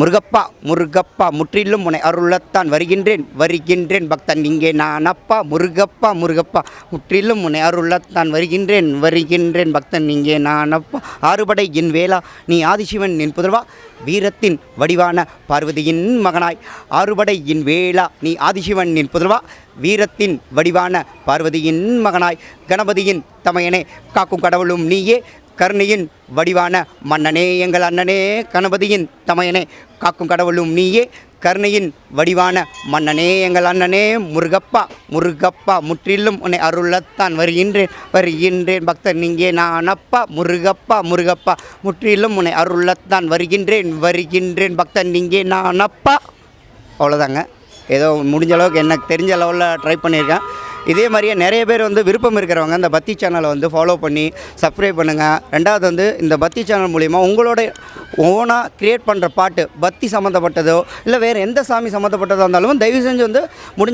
முருகப்பா முருகப்பா முற்றிலும் உனை அருளத்தான் வருகின்றேன் வருகின்றேன் பக்தன். இங்கே நான் அப்பா முருகப்பா முருகப்பா முற்றிலும் உன்னை அருளத்தான் வருகின்றேன் வருகின்றேன் பக்தன். இங்கே நான் அப்பா ஆறுபடை என் வேளா நீ ஆதிசிவன் என் புதல்வா. வீரத்தின் வடிவான பார்வதியின் மகனாய் ஆறுபடை என் வேளா நீ ஆதிசிவன் என் புதல்வா. வீரத்தின் வடிவான பார்வதியின் மகனாய் கணபதியின் தமையனே காக்கும் கடவுளும் நீயே. கருணையின் வடிவான மன்னனே எங்கள் அண்ணனே கணபதியின் தமையனே காக்கும் கடவுளும் நீயே. கருணையின் வடிவான மன்னனே எங்கள் அண்ணனே முருகப்பா முருகப்பா முற்றிலும் உன்னை அருளத்தான் வருகின்றேன் வருகின்றேன். பக்தன் இங்கே நான் அப்பா முருகப்பா முருகப்பா முற்றிலும் உன்னை அருளத்தான் வருகின்றேன் வருகின்றேன். பக்தன் இங்கே நான் அப்பா அவ்வளோதாங்க ஏதோ முடிஞ்ச அளவுக்கு எனக்கு தெரிஞ்ச லெவலில் ட்ரை பண்ணியிருக்கேன். இதே மாதிரியே நிறைய பேர் வந்து விருப்பம் இருக்கிறவங்க இந்த பத்தி சேனலை வந்து ஃபாலோ பண்ணி சப்ஸ்கிரைப் பண்ணுங்கள் ரெண்டாவது வந்து இந்த பத்தி சேனல் மூலிமா உங்களோட ஓனாக க்ரியேட் பண்ணுற பாட்டு பக்தி சம்மந்தப்பட்டதோ இல்லை வேறு எந்த சாமி சம்மந்தப்பட்டதோ இருந்தாலும் தயவு செஞ்சு வந்து முடிஞ்ச